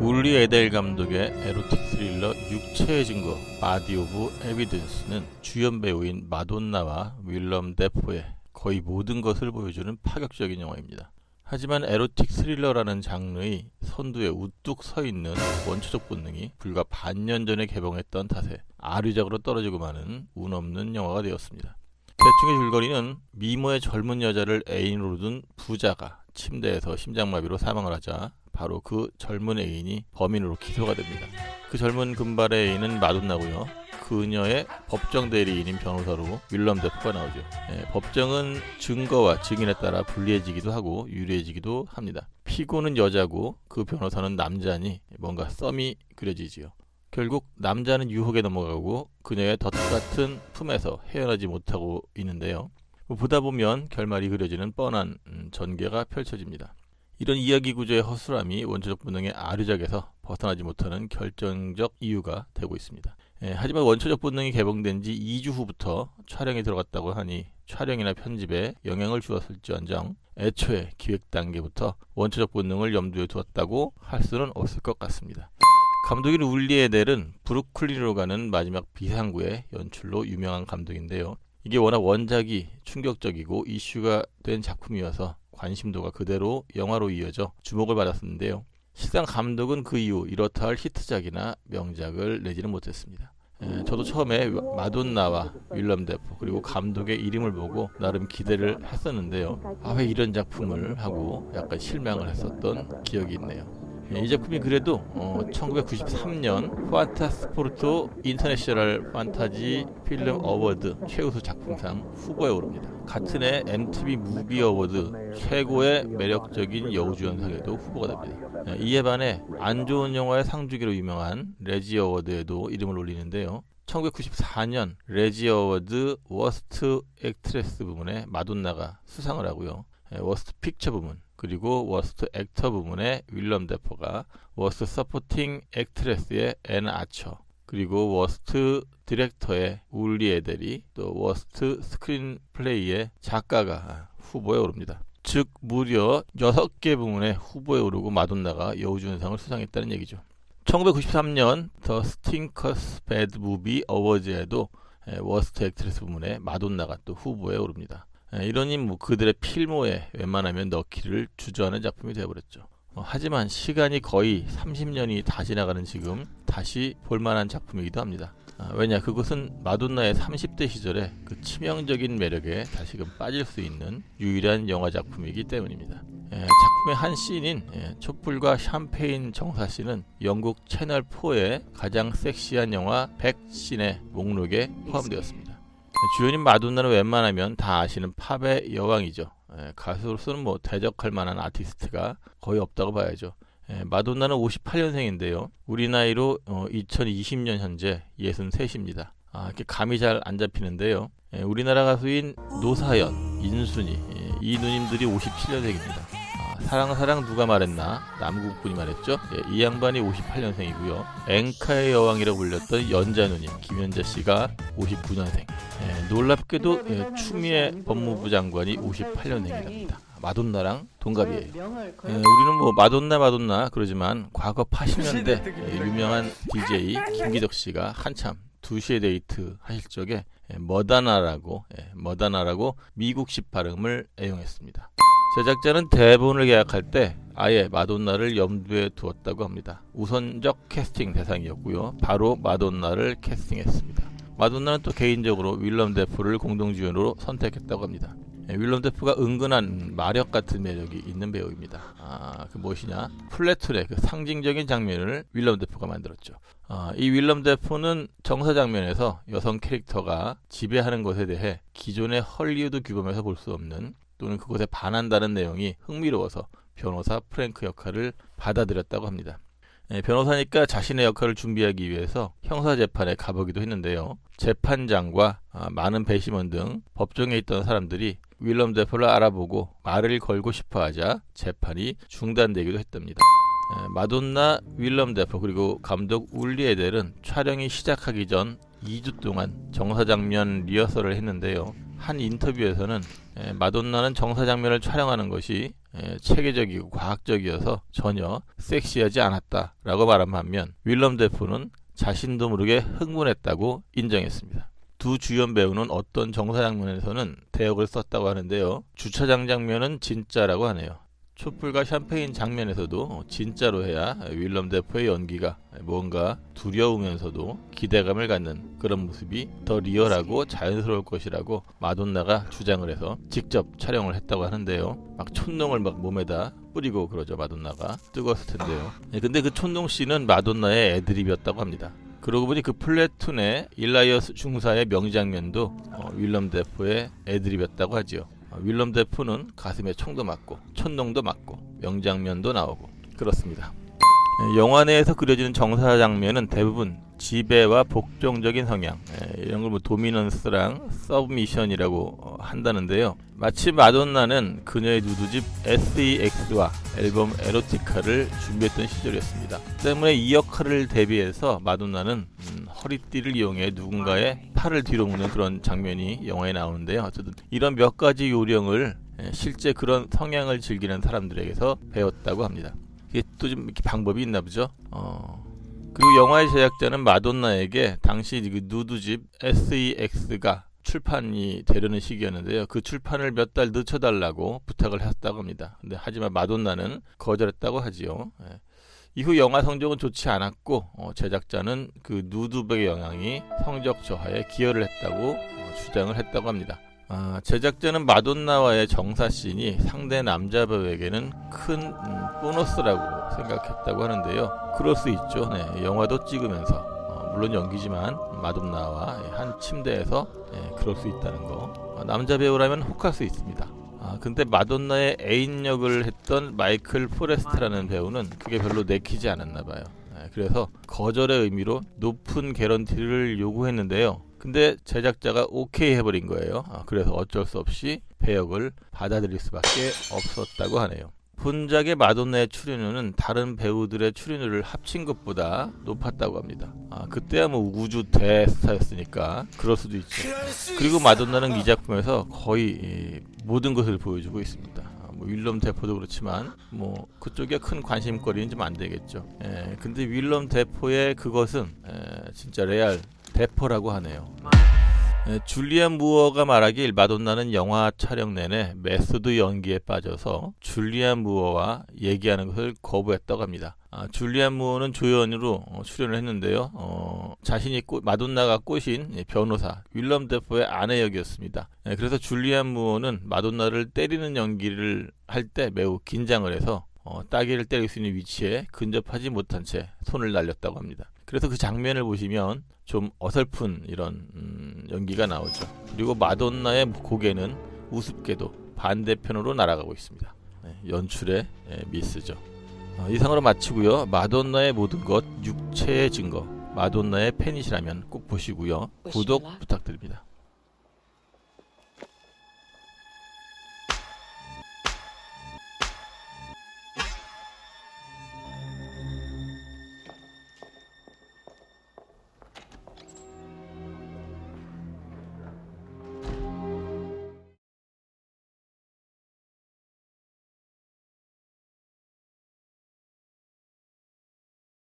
울리 에델 감독의 에로틱 스릴러 육체의 증거 바디 오브 에비던스는 주연 배우인 마돈나와 윌럼 데포의 거의 모든 것을 보여주는 파격적인 영화입니다. 하지만 에로틱 스릴러라는 장르의 선두에 우뚝 서 있는 원초적 본능이 불과 반년 전에 개봉했던 탓에 아류작으로 떨어지고 마는 운 없는 영화가 되었습니다. 대충의 줄거리는 미모의 젊은 여자를 애인으로 둔 부자가 침대에서 심장마비로 사망을 하자 바로 그 젊은 애인이 범인으로 기소가 됩니다. 그 젊은 금발의 애인은 마돈나고요. 그녀의 법정 대리인인 변호사로 윌럼 데프가 나오죠. 예, 법정은 증거와 증인에 따라 불리해지기도 하고 유리해지기도 합니다. 피고는 여자고 그 변호사는 남자니 뭔가 썸이 그려지지요. 결국 남자는 유혹에 넘어가고 그녀의 덫 같은 품에서 헤어나지 못하고 있는데요. 뭐 보다 보면 결말이 그려지는 뻔한 음, 전개가 펼쳐집니다. 이런 이야기 구조의 허술함이 원초적 본능의 아류작에서 벗어나지 못하는 결정적 이유가 되고 있습니다. 예, 하지만 원초적 본능이 개봉된 지 2주 후부터 촬영에 들어갔다고 하니 촬영이나 편집에 영향을 주었을지언정 애초에 기획 단계부터 원초적 본능을 염두에 두었다고 할 수는 없을 것 같습니다. 감독인 울리 에델은 브루클린으로 가는 마지막 비상구의 연출로 유명한 감독인데요. 이게 워낙 원작이 충격적이고 이슈가 된 작품이어서 관심도가 그대로 영화로 이어져 주목을 받았었는데요. 실상 감독은 그 이후 이렇다 할 히트작이나 명작을 내지는 못했습니다. 에, 저도 처음에 마돈나와 윌럼 데포 그리고 감독의 이름을 보고 나름 기대를 했었는데요. 아 왜 이런 작품을 하고 약간 실망을 했었던 기억이 있네요. 예, 이 작품이 그래도 어, 1993년 판타스포르토 인터내셔널 판타지 필름 어워드 최우수 작품상 후보에 오릅니다. 같은 해 MTV 무비 어워드 최고의 매력적인 여우주연상에도 후보가 됩니다. 예, 이에 반해 안 좋은 영화의 상주기로 유명한 레지 어워드에도 이름을 올리는데요. 1994년 레지 어워드 워스트 액트레스 부문에 마돈나가 수상을 하고요. 예, 워스트 픽처 부문 그리고 워스트 액터 부문에 윌럼 데포가 워스트 서포팅 액트레스의 앤 아처 그리고 워스트 디렉터의 울리 에델이 또 워스트 스크린 플레이의 작가가 후보에 오릅니다. 즉 무려 6개 부문에 후보에 오르고 마돈나가 여우주연상을 수상했다는 얘기죠. 1993년 더 스팅커스 배드 무비 어워즈에도 예, 워스트 액트레스 부문에 마돈나가 또 후보에 오릅니다. 예, 이러니 뭐 그들의 필모에 웬만하면 넣기를 주저하는 작품이 되어버렸죠. 어, 하지만 시간이 거의 30년이 다 지나가는 지금 다시 볼만한 작품이기도 합니다. 아, 왜냐 그것은 마돈나의 30대 시절의 그 치명적인 매력에 다시금 빠질 수 있는 유일한 영화 작품이기 때문입니다. 예, 작품의 한 씬인 예, 촛불과 샴페인 정사 씬은 영국 채널 4의 가장 섹시한 영화 100씬의 목록에 포함되었습니다. 주연인 마돈나는 웬만하면 다 아시는 팝의 여왕이죠. 예, 가수로서는 뭐 대적할 만한 아티스트가 거의 없다고 봐야죠. 예, 마돈나는 58년생인데요. 우리 나이로 어, 2020년 현재 63입니다. 아, 이렇게 감이 잘 안 잡히는데요. 예, 우리나라 가수인 노사연, 인순이 예, 이 누님들이 57년생입니다. 아, 사랑 사랑 누가 말했나 남국 분이 말했죠. 예, 이 양반이 58년생이고요. 앵카의 여왕이라고 불렸던 연자 누님 김연자 씨가 59년생. 예, 놀랍게도 예, 추미애 법무부 장관이 58년생이랍니다. 마돈나랑 동갑이에요. 예, 우리는 뭐 마돈나 마돈나 그러지만 과거 80년대 예, 유명한 DJ 김기덕 씨가 한참 2시에 데이트 하실 적에 예, 머다나라고 예, 머다나라고 미국식 발음을 애용했습니다. 제작자는 대본을 계약할 때 아예 마돈나를 염두에 두었다고 합니다. 우선적 캐스팅 대상이었고요. 바로 마돈나를 캐스팅했습니다. 마돈나는 또 개인적으로 윌럼 데프를 공동주연으로 선택했다고 합니다. 예, 윌럼 데프가 은근한 마력 같은 매력이 있는 배우입니다. 아, 그 무엇이냐? 플래툰의 그 상징적인 장면을 윌럼 데프가 만들었죠. 아, 이 윌럼 데프는 정사 장면에서 여성 캐릭터가 지배하는 것에 대해 기존의 헐리우드 규범에서 볼 수 없는 또는 그것에 반한다는 내용이 흥미로워서 변호사 프랭크 역할을 받아들였다고 합니다. 예, 변호사니까 자신의 역할을 준비하기 위해서 형사 재판에 가보기도 했는데요. 재판장과 아, 많은 배심원 등 법정에 있던 사람들이 윌럼 데프를 알아보고 말을 걸고 싶어 하자 재판이 중단되기도 했답니다. 예, 마돈나, 윌럼 데프 그리고 감독 울리 에델은 촬영이 시작하기 전 2주 동안 정사 장면 리허설을 했는데요. 한 인터뷰에서는 예, 마돈나는 정사 장면을 촬영하는 것이 에, 체계적이고 과학적이어서 전혀 섹시하지 않았다라고 말한 반면 윌럼 데포는 자신도 모르게 흥분했다고 인정했습니다. 두 주연 배우는 어떤 정사 장면에서는 대역을 썼다고 하는데요. 주차장 장면은 진짜라고 하네요. 촛불과 샴페인 장면에서도 진짜로 해야 윌럼 데포의 연기가 뭔가 두려우면서도 기대감을 갖는 그런 모습이 더 리얼하고 자연스러울 것이라고 마돈나가 주장을 해서 직접 촬영을 했다고 하는데요. 막 촛농을 막 몸에다 뿌리고 그러죠 마돈나가 뜨거웠을 텐데요. 네, 근데 그 촛농 씨는 마돈나의 애드립이었다고 합니다. 그러고 보니 그 플래툰의 일라이어스 중사의 명장면도 어, 윌럼 데포의 애드립이었다고 하지요. 어, 윌럼 데포는 가슴에 총도 맞고 촛농도 맞고 명장면도 나오고 그렇습니다. 예, 영화 내에서 그려지는 정사 장면은 대부분 지배와 복종적인 성향 예, 이런 걸 뭐 도미넌스랑 서브미션이라고 어, 한다는데요. 마치 마돈나는 그녀의 누드집 SEX와 앨범 에로티카를 준비했던 시절이었습니다. 때문에 이 역할을 대비해서 마돈나는 음, 허리띠를 이용해 누군가의 팔을 뒤로 묶는 그런 장면이 영화에 나오는데요. 어쨌든 이런 몇 가지 요령을 예, 실제 그런 성향을 즐기는 사람들에게서 배웠다고 합니다. 이게 또 좀 이렇게 방법이 있나 보죠. 어. 그리고 영화의 제작자는 마돈나에게 당시 그 누드집 SEX가 출판이 되려는 시기였는데요. 그 출판을 몇 달 늦춰달라고 부탁을 했다고 합니다. 근데 하지만 마돈나는 거절했다고 하지요. 예. 이후 영화 성적은 좋지 않았고 어, 제작자는 그 누드백의 영향이 성적 저하에 기여를 했다고 어, 주장을 했다고 합니다. 아, 제작자는 마돈나와의 정사씬이 상대 남자 배우에게는 큰 음, 보너스라고 생각했다고 하는데요. 그럴 수 있죠. 네, 영화도 찍으면서 어, 물론 연기지만 마돈나와 한 침대에서 예, 그럴 수 있다는 거. 어, 남자 배우라면 혹할 수 있습니다. 아, 근데 마돈나의 애인 역을 했던 마이클 포레스트라는 배우는 그게 별로 내키지 않았나 봐요. 예, 그래서 거절의 의미로 높은 개런티를 요구했는데요. 근데 제작자가 오케이 해버린 거예요. 아, 그래서 어쩔 수 없이 배역을 받아들일 수밖에 없었다고 하네요. 본작의 마돈나의 출연료는 다른 배우들의 출연료를 합친 것보다 높았다고 합니다. 아, 그때야 뭐 우주 대스타였으니까 그럴 수도 있죠. 그리고 마돈나는 이 작품에서 거의 이 모든 것을 보여주고 있습니다. 아, 뭐 윌럼 대포도 그렇지만 뭐 그쪽에 큰 관심거리는 좀 안 되겠죠. 예, 근데 윌럼 대포의 그것은 에, 진짜 레알 대포라고 하네요. 에, 줄리안 무어가 말하길 마돈나는 영화 촬영 내내 메소드 연기에 빠져서 줄리안 무어와 얘기하는 것을 거부했다고 합니다. 아, 줄리안 무어는 조연으로 어, 출연을 했는데요. 어, 자신이 꼬, 마돈나가 꼬신 예, 변호사 윌럼 데포의 아내 역이었습니다. 예, 그래서 줄리안 무어는 마돈나를 때리는 연기를 할 때 매우 긴장을 해서 어, 따귀를 때릴 수 있는 위치에 근접하지 못한 채 손을 날렸다고 합니다. 그래서 그 장면을 보시면 좀 어설픈 이런 음, 연기가 나오죠. 그리고 마돈나의 고개는 우습게도 반대편으로 날아가고 있습니다. 네, 연출의 예, 미스죠. 어, 이상으로 마치고요. 마돈나의 모든 것 육체의 증거. 마돈나의 팬이시라면 꼭 보시고요. 구독 부탁드립니다.